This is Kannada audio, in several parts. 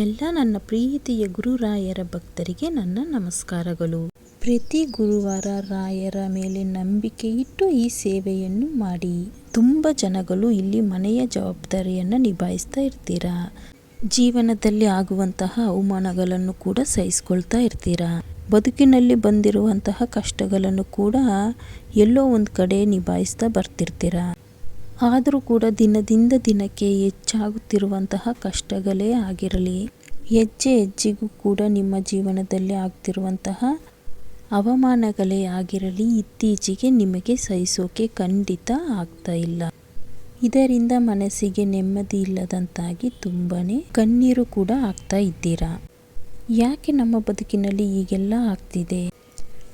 ಎಲ್ಲ ನನ್ನ ಪ್ರೀತಿಯ ಗುರುರಾಯರ ಭಕ್ತರಿಗೆ ನನ್ನ ನಮಸ್ಕಾರಗಳು. ಪ್ರತಿ ಗುರುವಾರ ರಾಯರ ಮೇಲೆ ನಂಬಿಕೆ ಇಟ್ಟು ಈ ಸೇವೆಯನ್ನು ಮಾಡಿ. ತುಂಬ ಜನಗಳು ಇಲ್ಲಿ ಮನೆಯ ಜವಾಬ್ದಾರಿಯನ್ನು ನಿಭಾಯಿಸ್ತಾ ಇರ್ತೀರಾ? ಜೀವನದಲ್ಲಿ ಆಗುವಂತಹ ಅವಮಾನಗಳನ್ನು ಕೂಡ ಸಹಿಸ್ಕೊಳ್ತಾ ಇರ್ತೀರಾ? ಬದುಕಿನಲ್ಲಿ ಬಂದಿರುವಂತಹ ಕಷ್ಟಗಳನ್ನು ಕೂಡ ಎಲ್ಲೋ ಒಂದು ಕಡೆ ನಿಭಾಯಿಸ್ತಾ ಬರ್ತಿರ್ತೀರಾ? ಆದರೂ ಕೂಡ ದಿನದಿಂದ ದಿನಕ್ಕೆ ಹೆಚ್ಚಾಗುತ್ತಿರುವಂತಹ ಕಷ್ಟಗಳೇ ಆಗಿರಲಿ. ಹೆಜ್ಜೆ ಹೆಜ್ಜೆಗೂ ಕೂಡ ನಿಮ್ಮ ಜೀವನದಲ್ಲಿ ಆಗ್ತಿರುವಂತಹ ಅವಮಾನಗಳೇ ಆಗಿರಲಿ, ಇತ್ತೀಚೆಗೆ ನಿಮಗೆ ಸಹಿಸೋಕೆ ಖಂಡಿತ ಆಗ್ತಾ ಇಲ್ಲ. ಇದರಿಂದ ಮನಸ್ಸಿಗೆ ನೆಮ್ಮದಿ ಇಲ್ಲದಂತಾಗಿ ತುಂಬಾ ಕಣ್ಣೀರು ಕೂಡ ಆಗ್ತಾ ಇದ್ದೀರಾ? ಯಾಕೆ ನಮ್ಮ ಬದುಕಿನಲ್ಲಿ ಈಗೆಲ್ಲ ಆಗ್ತಿದೆ?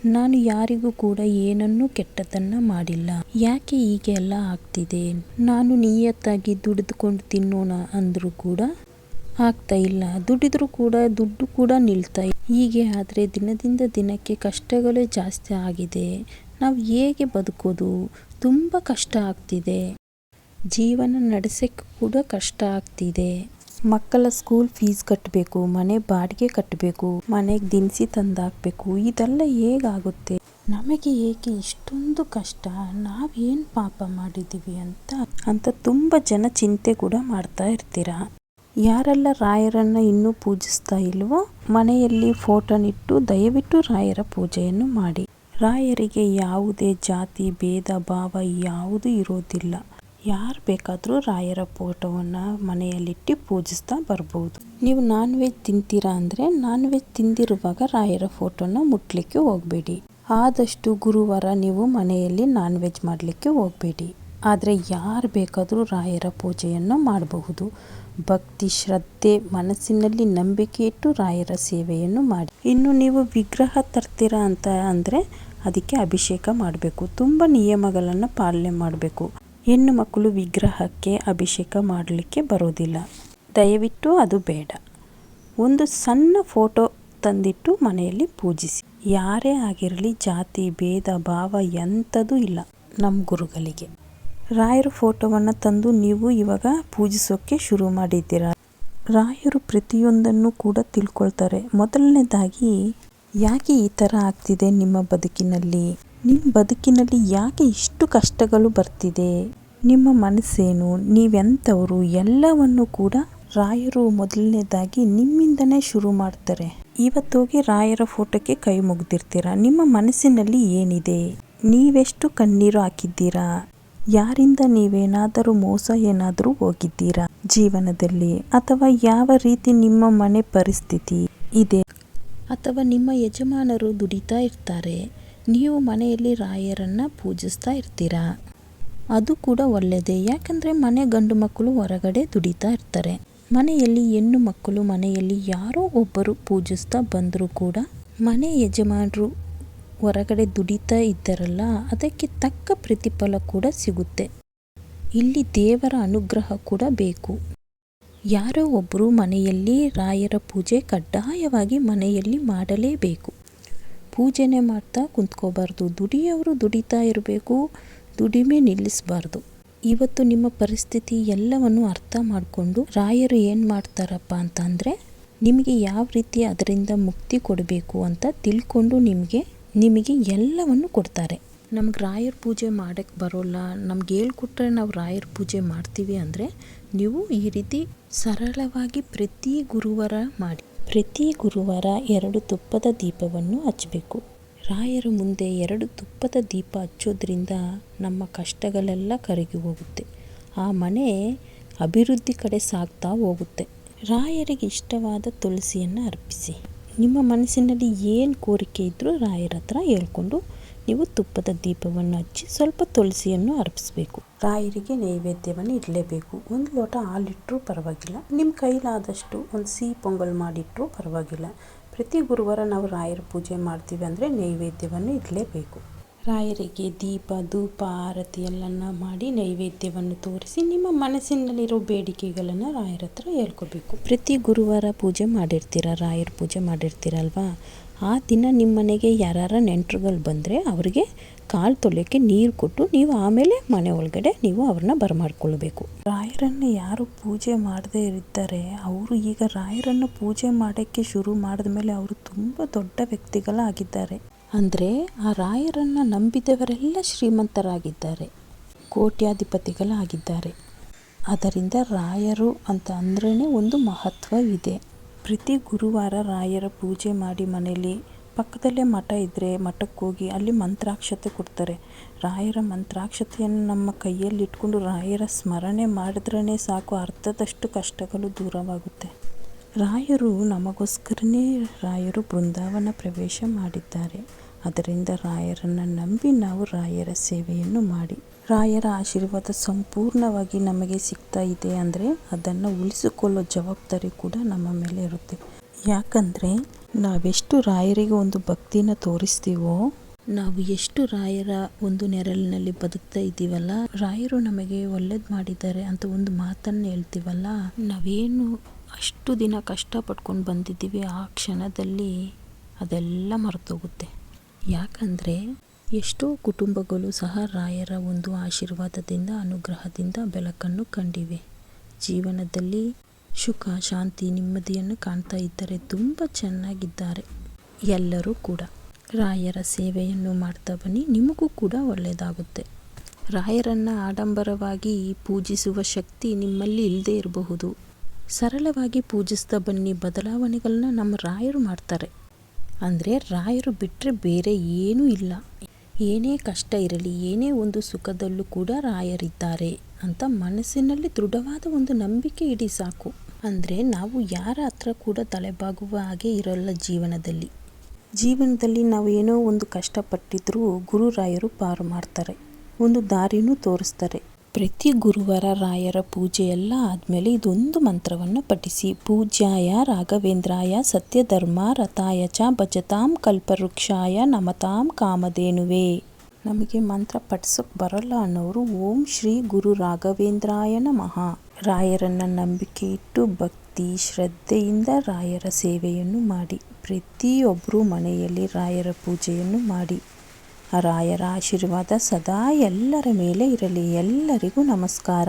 ನಾನು ಯಾರಿಗೂ ಕೂಡ ಏನನ್ನೂ ಕೆಟ್ಟದನ್ನ ಮಾಡಿಲ್ಲ. ಯಾಕೆ ಹೀಗೆ ಎಲ್ಲ ಆಗ್ತಿದೆ? ನಾನು ನಿಯತ್ತಾಗಿ ದುಡಿದುಕೊಂಡು ತಿನ್ನೋಣ ಅಂದರೂ ಕೂಡ ಆಗ್ತಾ ಇಲ್ಲ. ದುಡಿದರೂ ಕೂಡ, ದುಡ್ಡು ಕೂಡ ನಿಲ್ತಾ ಹೀಗೆ ಆದರೆ ದಿನದಿಂದ ದಿನಕ್ಕೆ ಕಷ್ಟಗಳೇ ಜಾಸ್ತಿ ಆಗಿದೆ. ನಾವು ಹೇಗೆ ಬದುಕೋದು? ತುಂಬ ಕಷ್ಟ ಆಗ್ತಿದೆ. ಜೀವನ ನಡೆಸೋಕ್ಕೆ ಕೂಡ ಕಷ್ಟ ಆಗ್ತಿದೆ. ಮಕ್ಕಳ ಸ್ಕೂಲ್ ಫೀಸ್ ಕಟ್ಟಬೇಕು ಮನೆ ಬಾಡಿಗೆ ಕಟ್ಟಬೇಕು ಮನೆಗೆ ದಿನಸಿ ತಂದಾಕಬೇಕು, ಇದೆಲ್ಲ ಹೇಗಾಗುತ್ತೆ? ನಮಗೆ ಏಕೆ ಇಷ್ಟೊಂದು ಕಷ್ಟ? ನಾವೇನು ಪಾಪ ಮಾಡಿದ್ದೀವಿ ಅಂತ ಅಂತ ತುಂಬ ಜನ ಚಿಂತೆ ಕೂಡ ಮಾಡ್ತಾ ಇರ್ತೀರಾ? ಯಾರೆಲ್ಲ ರಾಯರನ್ನು ಇನ್ನೂ ಪೂಜಿಸ್ತಾ ಇಲ್ವೋ, ಮನೆಯಲ್ಲಿ ಫೋಟೋನಿಟ್ಟು ದಯವಿಟ್ಟು ರಾಯರ ಪೂಜೆಯನ್ನು ಮಾಡಿ. ರಾಯರಿಗೆ ಯಾವುದೇ ಜಾತಿ, ಭೇದ, ಭಾವ ಯಾವುದೂ ಇರೋದಿಲ್ಲ. ಯಾರು ಬೇಕಾದರೂ ರಾಯರ ಫೋಟೋವನ್ನು ಮನೆಯಲ್ಲಿಟ್ಟು ಪೂಜಿಸ್ತಾ ಬರ್ಬೋದು. ನೀವು ನಾನ್ ವೆಜ್ ತಿಂತೀರಾ ಅಂದರೆ ನಾನ್ ವೆಜ್ ತಿಂದಿರುವಾಗ ರಾಯರ ಫೋಟೋನ ಮುಟ್ಲಿಕ್ಕೆ ಹೋಗಬೇಡಿ. ಆದಷ್ಟು ಗುರುವಾರ ನೀವು ಮನೆಯಲ್ಲಿ ನಾನ್ ವೆಜ್ ಮಾಡಲಿಕ್ಕೆ ಹೋಗಬೇಡಿ. ಆದರೆ ಯಾರು ಬೇಕಾದರೂ ರಾಯರ ಪೂಜೆಯನ್ನು ಮಾಡಬಹುದು. ಭಕ್ತಿ, ಶ್ರದ್ಧೆ, ಮನಸ್ಸಿನಲ್ಲಿ ನಂಬಿಕೆ ಇಟ್ಟು ರಾಯರ ಸೇವೆಯನ್ನು ಮಾಡಿ. ಇನ್ನು ನೀವು ವಿಗ್ರಹ ತರ್ತೀರಾ ಅಂತ ಅಂದರೆ ಅದಕ್ಕೆ ಅಭಿಷೇಕ ಮಾಡಬೇಕು. ತುಂಬ ನಿಯಮಗಳನ್ನು ಪಾಲನೆ ಮಾಡಬೇಕು. ಹೆಣ್ಣು ಮಕ್ಕಳು ವಿಗ್ರಹಕ್ಕೆ ಅಭಿಷೇಕ ಮಾಡಲಿಕ್ಕೆ ಬರೋದಿಲ್ಲ ದಯವಿಟ್ಟು ಅದು ಬೇಡ. ಒಂದು ಸಣ್ಣ ಫೋಟೋ ತಂದಿಟ್ಟು ಮನೆಯಲ್ಲಿ ಪೂಜಿಸಿ. ಯಾರೇ ಆಗಿರಲಿ ಜಾತಿ, ಭೇದ, ಭಾವ ಎಂಥದೂ ಇಲ್ಲ ನಮ್ಮ ಗುರುಗಳಿಗೆ. ರಾಯರ ಫೋಟೋವನ್ನು ತಂದು ನೀವು ಇವಾಗ ಪೂಜಿಸೋಕ್ಕೆ ಶುರು ಮಾಡಿದ್ದೀರಾ? ರಾಯರು ಪ್ರತಿಯೊಂದನ್ನು ಕೂಡ ತಿಳ್ಕೊಳ್ತಾರೆ. ಮೊದಲನೇದಾಗಿ, ಯಾಕೆ ಈ ಥರ ಆಗ್ತಿದೆ ನಿಮ್ಮ ಬದುಕಿನಲ್ಲಿ? ನಿಮ್ಮ ಬದುಕಿನಲ್ಲಿ ಯಾಕೆ ಇಷ್ಟು ಕಷ್ಟಗಳು ಬರ್ತಿದೆ? ನಿಮ್ಮ ಮನಸ್ಸೇನು? ನೀವೆಂಥವರು? ಎಲ್ಲವನ್ನು ಕೂಡ ರಾಯರು ಮೊದಲನೇದಾಗಿ ನಿಮ್ಮಿಂದನೇ ಶುರು ಮಾಡ್ತಾರೆ. ಇವತ್ತೋಗಿ ರಾಯರ ಫೋಟೋಕ್ಕೆ ಕೈ ಮುಗ್ದಿರ್ತೀರ? ನಿಮ್ಮ ಮನಸ್ಸಿನಲ್ಲಿ ಏನಿದೆ? ನೀವೆಷ್ಟು ಕಣ್ಣೀರು ಹಾಕಿದ್ದೀರಾ? ಯಾರಿಂದ ನೀವೇನಾದರೂ ಮೋಸ ಏನಾದರೂ ಹೋಗಿದ್ದೀರಾ ಜೀವನದಲ್ಲಿ? ಅಥವಾ ಯಾವ ರೀತಿ ನಿಮ್ಮ ಮನೆ ಪರಿಸ್ಥಿತಿ ಇದೆ? ಅಥವಾ ನಿಮ್ಮ ಯಜಮಾನರು ದುಡಿತಾ ಇರ್ತಾರೆ? ನೀವು ಮನೆಯಲ್ಲಿ ರಾಯರನ್ನು ಪೂಜಿಸ್ತಾ ಇರ್ತೀರಾ? ಅದು ಕೂಡ ಒಳ್ಳೆಯದೇ ಯಾಕಂದರೆ ಮನೆ ಗಂಡು ಮಕ್ಕಳು ಹೊರಗಡೆ ದುಡಿತಾ ಇರ್ತಾರೆ. ಮನೆಯಲ್ಲಿ ಹೆಣ್ಣು ಮಕ್ಕಳು ಮನೆಯಲ್ಲಿ ಯಾರೋ ಒಬ್ಬರು ಪೂಜಿಸ್ತಾ ಬಂದರೂ ಕೂಡ ಮನೆ ಯಜಮಾನರು ಹೊರಗಡೆ ದುಡಿತಾ ಇದ್ದಾರಲ್ಲ, ಅದಕ್ಕೆ ತಕ್ಕ ಪ್ರತಿಫಲ ಕೂಡ ಸಿಗುತ್ತೆ. ಇಲ್ಲಿ ದೇವರ ಅನುಗ್ರಹ ಕೂಡ ಬೇಕು. ಯಾರೋ ಒಬ್ಬರು ಮನೆಯಲ್ಲಿ ರಾಯರ ಪೂಜೆ ಕಡ್ಡಾಯವಾಗಿ ಮನೆಯಲ್ಲಿ ಮಾಡಲೇಬೇಕು. ಪೂಜೆನೇ ಮಾಡ್ತಾ ಕುಂತ್ಕೋಬಾರ್ದು. ದುಡಿಯೋರು ದುಡಿತಾ ಇರಬೇಕು, ದುಡಿಮೆ ನಿಲ್ಲಿಸಬಾರ್ದು. ಇವತ್ತು ನಿಮ್ಮ ಪರಿಸ್ಥಿತಿ ಎಲ್ಲವನ್ನು ಅರ್ಥ ಮಾಡಿಕೊಂಡು ರಾಯರು ಏನು ಮಾಡ್ತಾರಪ್ಪ ಅಂತಂದರೆ, ನಿಮಗೆ ಯಾವ ರೀತಿ ಅದರಿಂದ ಮುಕ್ತಿ ಕೊಡಬೇಕು ಅಂತ ತಿಳ್ಕೊಂಡು ನಿಮಗೆ ನಿಮಗೆ ಎಲ್ಲವನ್ನು ಕೊಡ್ತಾರೆ. ನಮ್ಗೆ ರಾಯರ ಪೂಜೆ ಮಾಡೋಕ್ಕೆ ಬರೋಲ್ಲ. ನಮ್ಗೆ ಹೇಳ್ಕೊಟ್ರೆ ನಾವು ರಾಯರ ಪೂಜೆ ಮಾಡ್ತೀವಿ ಅಂದರೆ, ನೀವು ಈ ರೀತಿ ಸರಳವಾಗಿ ಪ್ರತಿ ಗುರುವಾರ ಮಾಡಿ. ಪ್ರತಿ ಗುರುವಾರ ಎರಡು ತುಪ್ಪದ ದೀಪವನ್ನು ಹಚ್ಚಬೇಕು ರಾಯರ ಮುಂದೆ ಎರಡು ತುಪ್ಪದ ದೀಪ ಹಚ್ಚೋದ್ರಿಂದ ನಮ್ಮ ಕಷ್ಟಗಳೆಲ್ಲ ಕರಗಿ ಹೋಗುತ್ತೆ. ಆ ಮನೆ ಅಭಿವೃದ್ಧಿ ಕಡೆ ಸಾಗ್ತಾ ಹೋಗುತ್ತೆ. ರಾಯರಿಗೆ ಇಷ್ಟವಾದ ತುಳಸಿಯನ್ನು ಅರ್ಪಿಸಿ. ನಿಮ್ಮ ಮನಸ್ಸಿನಲ್ಲಿ ಏನು ಕೋರಿಕೆ ಇದ್ದರೂ ರಾಯರ ಹತ್ರ ಹೇಳ್ಕೊಂಡು ನೀವು ತುಪ್ಪದ ದೀಪವನ್ನು ಹಚ್ಚಿ ಸ್ವಲ್ಪ ತುಳಸಿಯನ್ನು ಅರ್ಪಿಸಬೇಕು. ರಾಯರಿಗೆ ನೈವೇದ್ಯವನ್ನು ಇಡಲೇಬೇಕು. ಒಂದು ಲೋಟ ಹಾಲಿಟ್ಟರೂ ಪರವಾಗಿಲ್ಲ. ನಿಮ್ಮ ಕೈಲಾದಷ್ಟು ಒಂದು ಸಿಹಿ ಪೊಂಗಲ್ ಮಾಡಿಟ್ಟರೂ ಪರವಾಗಿಲ್ಲ. ಪ್ರತಿ ಗುರುವಾರ ನಾವು ರಾಯರ ಪೂಜೆ ಮಾಡ್ತೀವಿ ಅಂದರೆ ನೈವೇದ್ಯವನ್ನು ಇಡಲೇಬೇಕು. ರಾಯರಿಗೆ ದೀಪ ಧೂಪ ಆರತಿ ಎಲ್ಲನ್ನ ಮಾಡಿ ನೈವೇದ್ಯವನ್ನು ತೋರಿಸಿ ನಿಮ್ಮ ಮನಸ್ಸಿನಲ್ಲಿರೋ ಬೇಡಿಕೆಗಳನ್ನು ರಾಯರ ಹತ್ರ ಹೇಳ್ಕೋಬೇಕು. ಪ್ರತಿ ಗುರುವಾರ ಪೂಜೆ ಮಾಡಿರ್ತೀರ? ರಾಯರ ಪೂಜೆ ಮಾಡಿರ್ತೀರಲ್ವಾ? ಆ ದಿನ ನಿಮ್ಮ ಮನೆಗೆ ಯಾರ ನೆಂಟರುಗಳು ಬಂದರೆ ಅವರಿಗೆ ಕಾಲು ತೊಳೆಯೋಕ್ಕೆ ನೀರು ಕೊಟ್ಟು ನೀವು ಆಮೇಲೆ ಮನೆ ಒಳಗಡೆ ನೀವು ಅವ್ರನ್ನ ಬರಮಾಡ್ಕೊಳ್ಬೇಕು. ರಾಯರನ್ನು ಯಾರು ಪೂಜೆ ಮಾಡದೇ ಇರ್ತಾರೆ, ಅವರು ಈಗ ರಾಯರನ್ನು ಪೂಜೆ ಮಾಡೋಕ್ಕೆ ಶುರು ಮಾಡಿದ ಮೇಲೆ ಅವರು ತುಂಬ ದೊಡ್ಡ ವ್ಯಕ್ತಿಗಳಾಗಿದ್ದಾರೆ. ಅಂದರೆ ಆ ರಾಯರನ್ನು ನಂಬಿದವರೆಲ್ಲ ಶ್ರೀಮಂತರಾಗಿದ್ದಾರೆ, ಕೋಟ್ಯಾಧಿಪತಿಗಳಾಗಿದ್ದಾರೆ. ಅದರಿಂದ ರಾಯರು ಅಂತ ಅಂದ್ರೇ ಒಂದು ಮಹತ್ವವಿದೆ ಪ್ರತಿ ಗುರುವಾರ ರಾಯರ ಪೂಜೆ ಮಾಡಿ ಮನೆಯಲ್ಲಿ ಪಕ್ಕದಲ್ಲೇ ಮಠ ಇದ್ದರೆ ಮಠಕ್ಕೆ ಹೋಗಿ ಅಲ್ಲಿ ಮಂತ್ರಾಕ್ಷತೆ ಕೊಡ್ತಾರೆ. ರಾಯರ ಮಂತ್ರಾಕ್ಷತೆಯನ್ನು ನಮ್ಮ ಕೈಯಲ್ಲಿ ಇಟ್ಕೊಂಡು ರಾಯರ ಸ್ಮರಣೆ ಮಾಡಿದ್ರೇ ಸಾಕು, ಅರ್ಧದಷ್ಟು ಕಷ್ಟಗಳು ದೂರವಾಗುತ್ತೆ. ರಾಯರು ನಮಗೋಸ್ಕರನೇ ರಾಯರು ಬೃಂದಾವನ ಪ್ರವೇಶ ಮಾಡಿದ್ದಾರೆ. ಅದರಿಂದ ರಾಯರನ್ನು ನಂಬಿ ನಾವು ರಾಯರ ಸೇವೆಯನ್ನು ಮಾಡಿ. ರಾಯರ ಆಶೀರ್ವಾದ ಸಂಪೂರ್ಣವಾಗಿ ನಮಗೆ ಸಿಗ್ತಾ ಇದೆ ಅಂದರೆ ಅದನ್ನು ಉಳಿಸಿಕೊಳ್ಳೋ ಜವಾಬ್ದಾರಿ ಕೂಡ ನಮ್ಮ ಮೇಲೆ ಇರುತ್ತೆ. ಯಾಕಂದರೆ ನಾವೆಷ್ಟು ರಾಯರಿಗೆ ಒಂದು ಭಕ್ತಿನ ತೋರಿಸ್ತೀವೋ, ನಾವು ಎಷ್ಟು ರಾಯರ ಒಂದು ನೆರಳಿನಲ್ಲಿ ಬದುಕ್ತಾ ಇದ್ದೀವಲ್ಲ, ರಾಯರು ನಮಗೆ ಒಳ್ಳೇದು ಮಾಡಿದ್ದಾರೆ ಅಂತ ಒಂದು ಮಾತನ್ನು ಹೇಳ್ತೀವಲ್ಲ, ನಾವೇನು ಅಷ್ಟು ದಿನ ಕಷ್ಟಪಟ್ಕೊಂಡು ಬಂದಿದ್ದೀವಿ ಆ ಕ್ಷಣದಲ್ಲಿ ಅದೆಲ್ಲ ಮರೆತೋಗುತ್ತೆ. ಯಾಕಂದರೆ ಎಷ್ಟೋ ಕುಟುಂಬಗಳು ಸಹ ರಾಯರ ಒಂದು ಆಶೀರ್ವಾದದಿಂದ, ಅನುಗ್ರಹದಿಂದ ಬೆಳಕನ್ನು ಕಂಡಿವೆ. ಜೀವನದಲ್ಲಿ ಸುಖ, ಶಾಂತಿ, ನೆಮ್ಮದಿಯನ್ನು ಕಾಣ್ತಾ ಇದ್ದರೆ ತುಂಬ ಚೆನ್ನಾಗಿದ್ದಾರೆ ಎಲ್ಲರೂ ಕೂಡ. ರಾಯರ ಸೇವೆಯನ್ನು ಮಾಡ್ತಾ ಬನ್ನಿ, ನಿಮಗೂ ಕೂಡ ಒಳ್ಳೆಯದಾಗುತ್ತೆ. ರಾಯರನ್ನು ಆಡಂಬರವಾಗಿ ಪೂಜಿಸುವ ಶಕ್ತಿ ನಿಮ್ಮಲ್ಲಿ ಇಲ್ಲದೇ ಇರಬಹುದು. ಸರಳವಾಗಿ ಪೂಜಿಸ್ತಾ ಬನ್ನಿ ಬದಲಾವಣೆಗಳನ್ನ ನಮ್ಮ ರಾಯರು ಮಾಡ್ತಾರೆ. ಅಂದರೆ ರಾಯರು ಬಿಟ್ಟರೆ ಬೇರೆ ಏನೂ ಇಲ್ಲ. ಏನೇ ಕಷ್ಟ ಇರಲಿ, ಏನೇ ಒಂದು ಸುಖದಲ್ಲೂ ಕೂಡ ರಾಯರಿದ್ದಾರೆ ಅಂತ ಮನಸ್ಸಿನಲ್ಲಿ ದೃಢವಾದ ಒಂದು ನಂಬಿಕೆ ಇಡಿ ಸಾಕು. ಅಂದರೆ ನಾವು ಯಾರ ಹತ್ರ ಕೂಡ ತಲೆಬಾಗುವ ಹಾಗೆ ಇರೋಲ್ಲ ಜೀವನದಲ್ಲಿ. ಜೀವನದಲ್ಲಿ ನಾವು ಏನೋ ಒಂದು ಕಷ್ಟಪಟ್ಟಿದ್ರೂ ಗುರುರಾಯರು ಪಾರು ಮಾಡ್ತಾರೆ. ಒಂದು ದಾರಿನೂ ತೋರಿಸ್ತಾರೆ. ಪ್ರತಿ ಗುರುವಾರ ರಾಯರ ಪೂಜೆ ಎಲ್ಲ ಆದಮೇಲೆ ಇದೊಂದು ಮಂತ್ರವನ್ನು ಪಠಿಸಿ, ಪೂಜ್ಯಾಯ ರಾಘವೇಂದ್ರಾಯ ಸತ್ಯಧರ್ಮ ರಥಾಯ ಚ ಭಜತಾಂ ಕಲ್ಪವೃಕ್ಷಾಯ ನಮತಾಂ ಕಾಮಧೇನುವೆ. ನಮಗೆ ಮಂತ್ರ ಪಠಿಸೋಕೆ ಬರಲ್ಲ ಅನ್ನೋರು ಓಂ ಶ್ರೀ ಗುರು ರಾಘವೇಂದ್ರಾಯ ನಮಃ. ರಾಯರನ್ನು ನಂಬಿಕೆ ಇಟ್ಟು ಭಕ್ತಿ, ಶ್ರದ್ಧೆಯಿಂದ ರಾಯರ ಸೇವೆಯನ್ನು ಮಾಡಿ ಪ್ರತಿಯೊಬ್ಬರು ಮನೆಯಲ್ಲಿ ರಾಯರ ಪೂಜೆಯನ್ನು ಮಾಡಿ. ರಾಯರ ಆಶೀರ್ವಾದ ಸದಾ ಎಲ್ಲರ ಮೇಲೆ ಇರಲಿ. ಎಲ್ಲರಿಗೂ ನಮಸ್ಕಾರ.